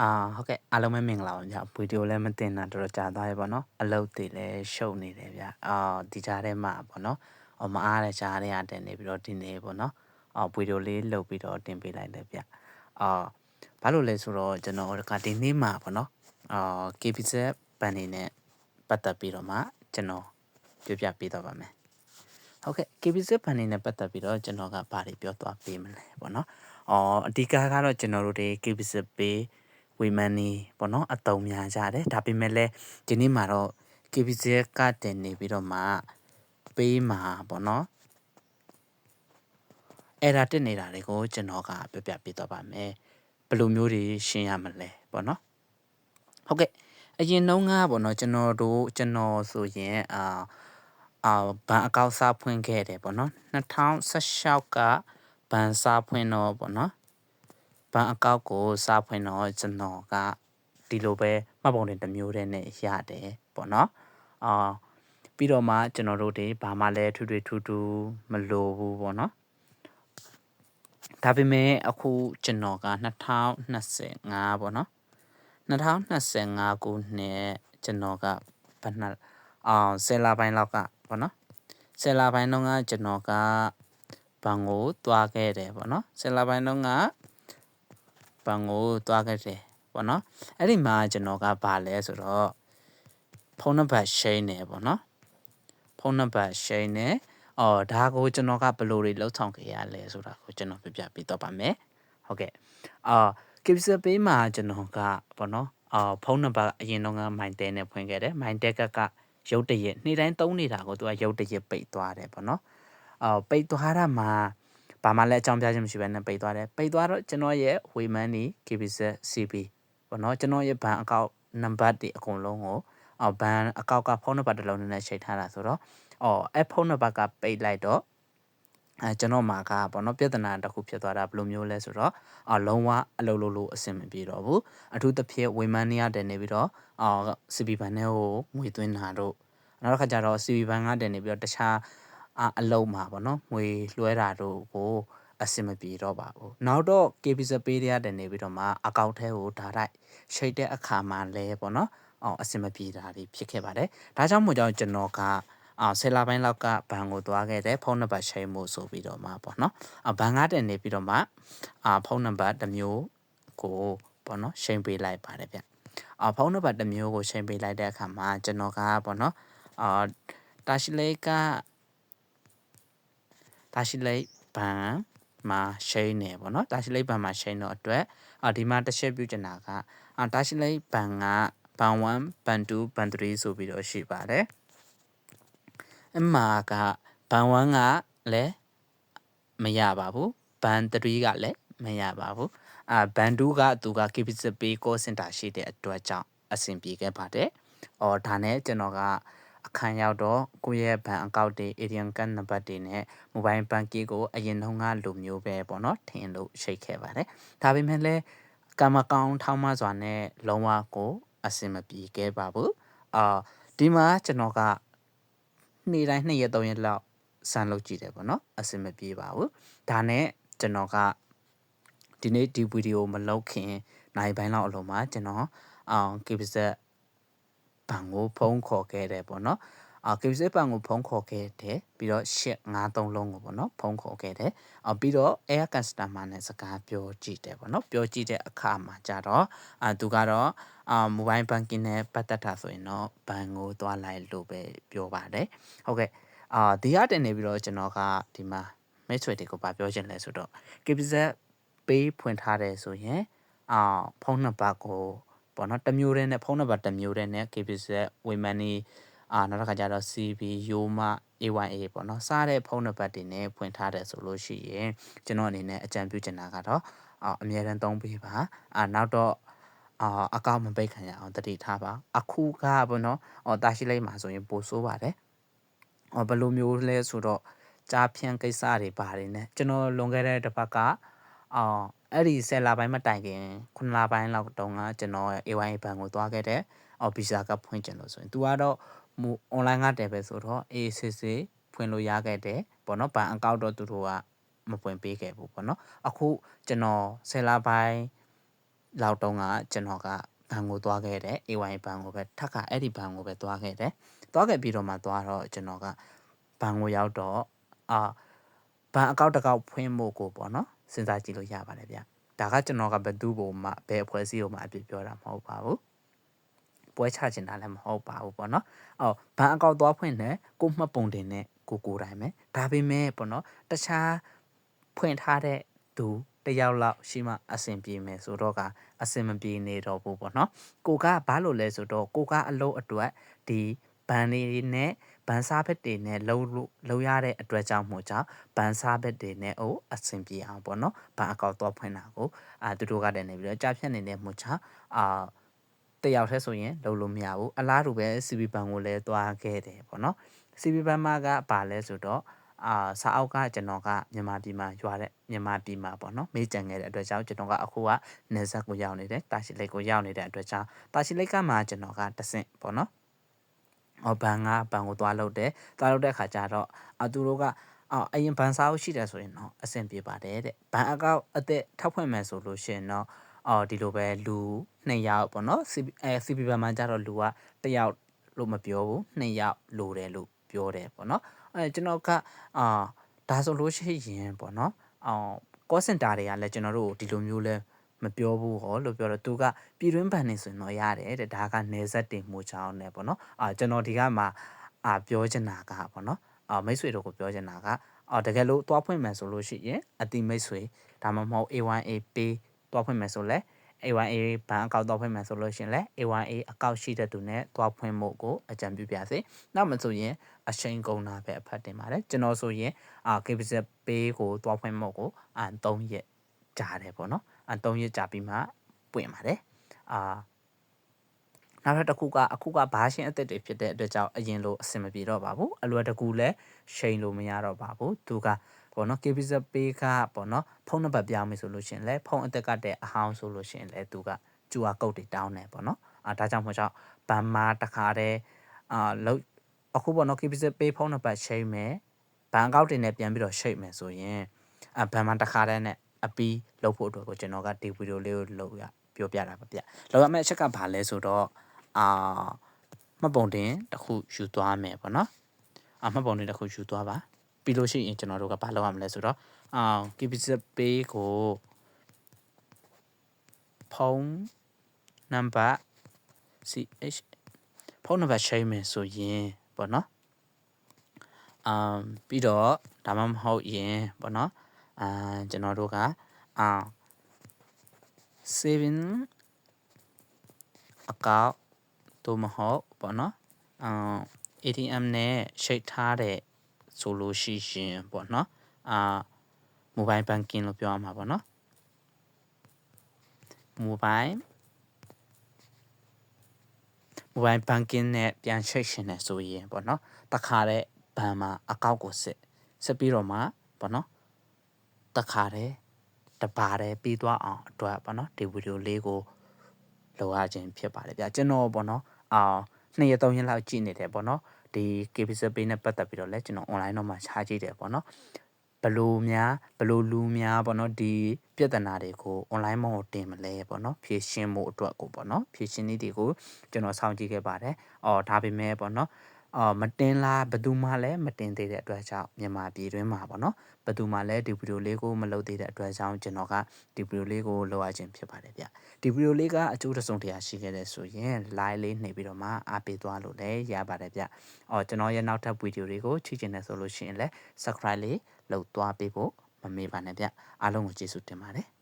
အာဟုတ်ကဲ့အားလုံးပဲမင်္ဂလာပါဗျဗီဒီယိုလည်းမတင်တာတော်တော်ကြာသွားပြီပေါ့နော်အလုပ်တွေလည်းရှုပ်နေတယ်ဗျအာဒီကြားထဲမှာပေါ့နော်အော်မအားတဲ့ကြားထဲကတင်နေပြီးတော့ဒီနေ့ပေါ့နော်အော်ဗီဒီယိုလေးလုပ်ပြီးတော့တင်ပေးလိုက်တယ်ဗျအာဘာလို့လဲဆိုတော့ကျွန်တော်ကဒီနေ့မှာပေါ့နော်အာ KPZ ဘန်နေနဲ့ပတ်သက်ပြီးတော့မှကျွန်တော်ပြပြပေးတော့ပါမယ်ဟုတ်ကဲ့ KPZ ဘန်နေနဲ့ပတ်သက်ပြီးတော့ကျွန်တော်ကဘာတွေပြောသွားပေးမလဲပေါ့နော်အော်အဓိကကတော့ကျွန်တော်တို့တွေ KPZ ပေး ဝေမန်နေပေါ့နော်အတုံများကြတယ်ဒါပေမဲ့လည်းဒီနေ့မှာတော့ KBZ ကတင်နေပြီးတော့မှပေးမှာပေါ့နော်အဲ့ဒါတက်နေတာတွေကိုကျွန်တော်ကပြပြပေးတော့ပါမယ်ဘယ်လိုမျိုးတွေရှင်းရမလဲပေါ့နော်ဟုတ်ကဲ့အရင်နှုန်းကပေါ့နော်ကျွန်တော်တို့ကျွန်တော်ဆိုရင်အာအာဘန်အကောက်စားဖွင့်ခဲ့တယ်ပေါ့နော်2016ကဘန်စားဖွင့်တော့ပေါ့နော် ဘန်အကောက်ကိုစားဖွင့်တော့ကျွန်တော်ကဒီလိုပဲမှတ်ပုံတင်တစ်မျိုးတည်းနဲ့ရတယ်ပေါ့နော်အာပြီးတော့မှကျွန်တော်တို့တွေဘာမှလည်းထွေထွေထူးထူးမလိုဘူးပေါ့နော်ဒါပေမဲ့အခုကျွန်တော်က2025ပေါ့နော်2025ခုနှစ်ကျွန်တော်ကဘယ်နှအောင်ဆယ်လပိုင်းလောက်ကပေါ့နော်ဆယ်လပိုင်းတော့ကကျွန်တော်ကဘန်ကိုသွားခဲ့တယ်ပေါ့နော်ဆယ်လပိုင်းတော့က ဘန်ကိုသွားခဲ့တယ်ပေါ့နော်အဲ့ဒီမှာကျွန်တော်ကဘာလဲဆိုတော့ဖုန်းနံပါတ်ရှိနေပေါ့နော်ဖုန်းနံပါတ်ရှိနေအော်ဒါကိုကျွန်တော်ကဘယ်လိုတွေလောက်ဆောင်ခဲ့ရလဲဆိုတာကိုကျွန်တော်ပြပြပေးတော့ပါမယ်ဟုတ်ကဲ့အာ Kipsa Pay မှာကျွန်တော်ကပေါ့နော်အာဖုန်းနံပါတ်အရင်တော့က Mindtel နဲ့ဖွင့်ခဲ့တယ် Mindtel ကကရုပ်တရက်နေ့တိုင်းသုံးနေတာကိုသူကရုပ်တရက်ပိတ်သွားတယ်ပေါ့နော်အာပိတ်သွားတာမှာ ဘာမှလည်းအကြောင်းပြခြင်းမရှိဘဲနဲ့ပိတ်သွားတယ်ပိတ်သွားတော့ကျွန်တော်ရဲ့ Waymoney KBZ CB ပေါ့နော်ကျွန်တော်ရဲ့ဘဏ်အကောင့်နံပါတ်တွေအကုန်လုံးကိုအော်ဘဏ်အကောင့်ကဖုန်းနံပါတ်တစ်လုံးနဲ့ချိန်ထားတာဆိုတော့အော်အဲဖုန်းနံပါတ်ကပိတ်လိုက်တော့အဲကျွန်တော်မှာကပေါ့နော်ပြဿနာတစ်ခုဖြစ်သွားတာဘယ်လိုမျိုးလဲဆိုတော့အလုံးဝအလုပ်လုပ်လို့အဆင်မပြေတော့ဘူးအထူးသဖြင့်ဝေမန်းနေရတဲ့နေပြီးတော့အော်စီပီဘန်နဲ့ကိုငွေသွင်းတာတို့နောက်တစ်ခါကျတော့စီပီဘန်ကတည်နေပြီးတော့တခြား အလုံးမှာပေါ့နော်ငွေလွှဲတာတို့ကိုအဆင်မပြေတော့ပါဘူးနောက်တော့ KBZ Pay ရတဲ့နေပြီးတော့မှအကောင့်ထဲကိုဒါတိုက်ရှိတ်တဲ့အခါမှာလဲပေါ့နော်အောင်အဆင်မပြေတာတွေဖြစ်ခဲ့ပါတယ်ဒါကြောင့်မို့ကြောင့်ကျွန်တော်ကအာဆယ်လာပိုင်းလောက်ကဘဏ်ကိုသွားခဲ့တယ်ဖုန်းနံပါတ်ချိန်မှုဆိုပြီးတော့မှပေါ့နော်အဘဏ်ကတည်းနေပြီးတော့မှအာဖုန်းနံပါတ်တစ်မျိုးကိုပေါ့နော်ချိန်ပေးလိုက်ပါတယ်ဗျအာဖုန်းနံပါတ်တစ်မျိုးကိုချိန်ပေးလိုက်တဲ့အခါမှာကျွန်တော်ကပေါ့နော်အာတာရှိလေးက တာရှိလေးဘဏ်မှာရှိန်နေပေါ့နော်တာရှိလိပ်ဘဏ်မှာရှိန်တော့အတွက်အာဒီမှာတစ်ချက်ပြုချင်တာကအာတာရှိလိပ်ဘဏ်ကဘန်1ဘန်2ဘန်3ဆိုပြီးတော့ရှိပါတယ်အမှားကဘန်1ကလည်းမရပါဘူးဘန်3ကလည်းမရပါဘူးအာဘန်2ကသူက KPC Pay call center ရှိတဲ့အတွက်ကြောင့်အဆင်ပြေခဲ့ပါတယ်။အော်ဒါနဲ့ကျွန်တော်က အခန်းရောက်တော့ကိုယ့်ရဲ့ဘဏ်အကောင့်တွေ ATM ကတ်နံပါတ်တွေနဲ့ mobile banking ကိုအရင်တုန်းကလိုမျိုးပဲပေါ့နော်ထင်လို့ရှိတ်ခဲ့ပါတယ်။ဒါပေမဲ့လည်းကံမကောင်းထောင်းမစွာနဲ့လုံးဝကိုအဆင်မပြေခဲ့ပါဘူး။အာဒီမှာကျွန်တော်ကနေ့တိုင်း2ရက်3ရက်လောက်စမ်းလုပ်ကြည့်တယ်ပေါ့နော်အဆင်မပြေပါဘူး။ဒါနဲ့ကျွန်တော်ကဒီနေ့ဒီဗီဒီယိုမလုပ်ခင်နိုင်ပိုင်းလောက်အလုံးမှာကျွန်တော်အောင် KBZ ဘန်ကိုဖုန်းခေါ်ခဲ့တယ်ပေါ့နော်အာ KBZ ဘန်ကိုဖုန်းခေါ်ခဲ့တယ်ပြီးတော့ရှစ်93လုံးကိုပေါ့နော်ဖုန်းခေါ်ခဲ့တယ်အော်ပြီးတော့ Air Customer နဲ့စကားပြောကြည့်တယ်ပေါ့နော်ပြောကြည့်တဲ့အခါမှာကြတော့အာသူကတော့အာ Mobile Banking နဲ့ပတ်သက်တာဆိုရင်တော့ဘန်ကိုသွားလိုက်လို့ပဲပြောပါတယ်ဟုတ်ကဲ့အာဒီရတင်နေပြီးတော့ကျွန်တော်ကဒီမှာမိတ်ဆွေတွေကိုဗာပြောချင်လဲဆိုတော့ KBZ Pay ဖွင့်ထားတယ်ဆိုရင်အာဖုန်းနံပါတ်ကို ပေါ့နော်တစ်မျိုးတည်းနဲ့ဖုန်းနံပါတ်တစ်မျိုးတည်းနဲ့ KBZ Waymoney အာနောက်တစ်ခါကျတော့ CB Yoma A1A ပေါ့နော်စားတဲ့ဖုန်းနံပါတ်တွေနဲ့ဖွင့်ထားတယ်ဆိုလို့ရှိရင်ကျွန်တော်အနေနဲ့အကြံပြုချင်တာကတော့အာအမြဲတမ်းသုံးပေးပါအာနောက်တော့အာအကောင့်မပိတ်ခံရအောင်တတိထားပါအခုကပေါ့နော်အော်တာရှိလိုက်မှာဆိုရင်ပိုဆိုးပါတယ်အော်ဘယ်လိုမျိုးလဲဆိုတော့ကြားဖြန့်ကိစ္စတွေပါတယ်နဲ့ကျွန်တော်လွန်ခဲ့တဲ့တစ်ပတ်ကအော် အဲ့ဒီ10လပိုင်းမတိုင်ခင်9လပိုင်းလောက်တုန်းကကျွန်တော်ရဲ့ AYA ဘဏ်ကိုသွားခဲ့တဲ့အော်ဗီဇာကဖွင့်ကျင်လို့ဆိုရင် तू ကတော့မူ online ကတယ်ပဲဆိုတော့အေးစစ်စစ်ဖွင့်လို့ရခဲ့တယ်ပေါ့နော်ဘဏ်အကောင့်တော့သူတို့ကမပွင့်ပေးခဲ့ဘူးပေါ့နော်အခုကျွန်တော်10လပိုင်းလောက်တုန်းကကျွန်တော်ကဘန်ကိုသွားခဲ့တယ် AY ဘန်ကိုပဲထပ်ခါအဲ့ဒီဘန်ကိုပဲသွားခဲ့တယ်သွားခဲ့ပြီးတော့မှသွားတော့ကျွန်တော်ကဘန်ကိုရောက်တော့အာ ဘန်အကောက်တစ်ကောက်ဖွင့်ဖို့ကိုပေါ့နော်စဉ်းစားကြည့်လို့ရပါတယ်ဗျဒါကကျွန်တော်ကဘယ်သူ့ဘုံမှဘယ်အဖွဲ့အစည်းကိုမှအပြစ်ပြောတာမဟုတ်ပါဘူးပွဲချချင်တာလည်းမဟုတ်ပါဘူးပေါ့နော်အော်ဘန်အကောက်သွားဖွင့်တယ်ကိုမှတ်ပုံတင်နဲ့ကိုကိုတိုင်းပဲဒါပေမဲ့ပေါ့နော်တခြားဖွင့်ထားတဲ့သူတယောက်လောက်ရှိမှအဆင်ပြေမယ်ဆိုတော့ကအဆင်မပြေနေတော့ဘူးပေါ့နော်ကိုကဘာလို့လဲဆိုတော့ကိုကအလုပ်အတွက်ဒီဘန်နေနဲ့ ဘန်စားဘက်တွေနဲ့လှုပ်လို့လှုပ်ရတဲ့အတွက်ကြောင့်မို့ကြောင့်ဘန်စားဘက်တွေနဲ့အိုအဆင်ပြေအောင်ပေါ့နော်ဘန်အကောက်တော့ဖွင့်တာကိုအာသူတို့ကတည်းနေပြီးတော့ကြာဖြတ်နေတဲ့မို့ကြောင့်အာတယောက်တည်းဆိုရင်လှုပ်လို့မရဘူးအလားတူပဲ CB ဘန်ကိုလည်းသွားခဲ့တယ်ပေါ့နော် CB ဘန်မှာကပါလဲဆိုတော့အာစာအောက်ကကျွန်တော်ကမြန်မာပြည်မှာရွာတဲ့မြန်မာပြည်မှာပေါ့နော်မေးကြံခဲ့တဲ့အတွက်ကြောင့်ကျွန်တော်ကအခုကနေဆက်ကိုရောက်နေတယ်တာရှိလိတ်ကိုရောက်နေတဲ့အတွက်ကြောင့်တာရှိလိတ်ကမှကျွန်တော်ကတဆင့်ပေါ့နော် အော်ဘန်ကဘန်ကိုသွားလုပ်တယ်သွားလုပ်တဲ့ခါကျတော့အသူတို့ကအော်အရင်ဘန်စာအုပ်ရှိတယ်ဆိုရင်တော့အဆင်ပြေပါတယ်တဲ့ဘန်အကောက်အသက်ထောက်ဖွင့်မယ်ဆိုလို့ရှိရင်တော့အော်ဒီလိုပဲလူ2ယောက်ပေါ့နော် CP အဲ CP ဘန်မှာကျတော့လူက1ယောက်လို့မပြောဘူး2ယောက်လိုတယ်လို့ပြောတယ်ပေါ့နော်အဲကျွန်တော်ကအာဒါဆိုလို့ရှိရင်ပေါ့နော်အော် call center တွေကလည်းကျွန်တော်တို့ဒီလိုမျိုးလဲ မပြောဘူးဟောလို့ပြောတော့သူကပြည်တွင်းဘဏ်နေဆိုရင်တော့ရတယ်တဲ့ဒါကနေဆက်တင်မှုချောင်းနဲ့ပေါ့နော်အာကျွန်တော်ဒီကမှအာပြောချင်တာကပေါ့နော်အာမိတ်ဆွေတို့ကိုပြောချင်တာကအော်တကယ်လို့သွားဖွင့်မယ်ဆိုလို့ရှိရင်အတိမိတ်ဆွေဒါမှမဟုတ် A1A pay သွားဖွင့်မယ်ဆိုလဲ A1A ဘဏ်အကောင့်တော့ဖွင့်မယ်ဆိုလို့ရှင်လဲ A1A အကောင့်ရှိတဲ့သူနဲ့သွားဖွင့်ဖို့ကိုအကြံပြုပြစေ။နောက်မဆိုရင်အချိန်ကုန်တာပဲအဖတ်တင်ပါတယ်။ကျွန်တော်ဆိုရင်အာ KBZ Pay ကိုသွားဖွင့်ဖို့ကိုအန်3ရက် ကြာတယ်ပေါ့နော်။အန်3ရက်ကြာပြီးမှပွင့်ပါတယ်။အာနောက်ထပ်တစ်ခုကအခုကဘာရှင်းအသက်တွေဖြစ်တဲ့အတွက်ကြောင့်အရင်လိုအဆင်မပြေတော့ပါဘူးအလွယ်တကူလည်းရှိန်လို့မရတော့ပါဘူးသူကပေါ့နော် KBZ Pay ကပေါ့နော်ဖုန်းနံပါတ်ပြောင်းမယ်ဆိုလို့ရှိရင်လည်းဖုန်းအသက်ကတဲ့အဟောင်းဆိုလို့ရှိရင်လည်းသူက QR code တွေတောင်းတယ်ပေါ့နော်အာဒါကြောင့်မို့ကြောင့်ဘန်မာတခါတည်းအာလောက်အခုပေါ့နော် KBZ Pay ဖုန်းနံပါတ်ရှိမယ်ဘန်ကောက်တင်နဲ့ပြန်ပြီးတော့ရှိမယ်ဆိုရင်အဘန်မာတခါတည်းနဲ့ အပီးလုပ်ဖို့အတွက်ကိုကျွန်တော်ကဒီဗီဒီယိုလေးကိုလုပ်ရပြောပြတာပါဗျ။လောက်ရမယ့်အချက်ကဘာလဲဆိုတော့အာမှတ်ပုံတင်တစ်ခုယူသွားမယ်ပေါ့နော်။အာမှတ်ပုံတင်တစ်ခုယူသွားပါပြီးလို့ရှိရင်ကျွန်တော်တို့ကဘာလုပ်ရမလဲဆိုတော့အာ KBZ Pay ကိုဖုန်းနံပါတ် CH ဖုန်းနံပါတ်ချိန်မယ်ဆိုရင်ပေါ့နော်အမ်ပြီးတော့ဒါမှမဟုတ်ရင်ပေါ့နော် အာကျွန်တော်တို့ကအာ7အကောက်တို့မဟုတ်ပေါ့နော်အာ ATM နဲ့ရှိတ်ထားတဲ့ဆိုလို့ရှိရင်ပေါ့နော်အာ mobile banking လို့ပြောရမှာပေါ့နော် mobile mobile banking နဲ့ပြန်ချိတ်ရှင်နေဆိုရင်ပေါ့နော်တခါတဲ့ဘဏ်မှာအကောင့်ကိုစစ်စစ်ပြီးတော့မှပေါ့နော် တခါတဲ့တပါတဲ့ပြီးသွားအောင်အတွက်ပေါ့နော်ဒီဗီဒီယိုလေးကိုလိုအပ်ခြင်းဖြစ်ပါတယ်ဗျာကျွန်တော်ပေါ့နော်အာနှစ်ရက်သုံးရက်လောက်ကြည့်နေတယ်ပေါ့နော်ဒီ KBZ Pay နဲ့ပတ်သက်ပြီးတော့လဲကျွန်တော် online တော့မှချားကြည့်တယ်ပေါ့နော်ဘလို့များဘလို့လူများပေါ့နော်ဒီပြဿနာတွေကို online မဟုတ်တင်မလဲပေါ့နော်ဖြည့်ရှင်းမှုအတွက်ကိုပေါ့နော်ဖြည့်ရှင်းနည်းတွေကိုကျွန်တော်စောင့်ကြည့်ခဲ့ပါတယ်။အော်ဒါပေမဲ့ပေါ့နော်အော်မတင်လားဘယ်သူမှလည်းမတင်သေးတဲ့အတွက်ကြောင့်မြန်မာပြည်တွင်းမှာပေါ့နော်ဘ ယ်သူမှလည်းဒီဗီဒီယိုလေးကိုမလုပ်သေးတဲ့အတွက်ကြောင့်ကျွန်တော်ကဒီဗီဒီယိုလေးကိုလုပ်ရခြင်းဖြစ်ပါတယ်ဗျဒီဗီဒီယိုလေးကအကျိုးတစုံတရာရှိခဲ့တဲ့ဆိုရင် like လေးနှိပ်ပြီးတော့မှအားပေးသွားလို့လည်းရပါတယ်ဗျအော်ကျွန်တော်ရဲ့နောက်ထပ်ဗီဒီယိုတွေကိုချစ်ချင်တယ်ဆိုလို့ရှိရင်လည်း subscribe လေးလုပ်သွားပေးဖို့မမေ့ပါနဲ့ဗျအားလုံးကိုကျေးဇူးတင်ပါတယ်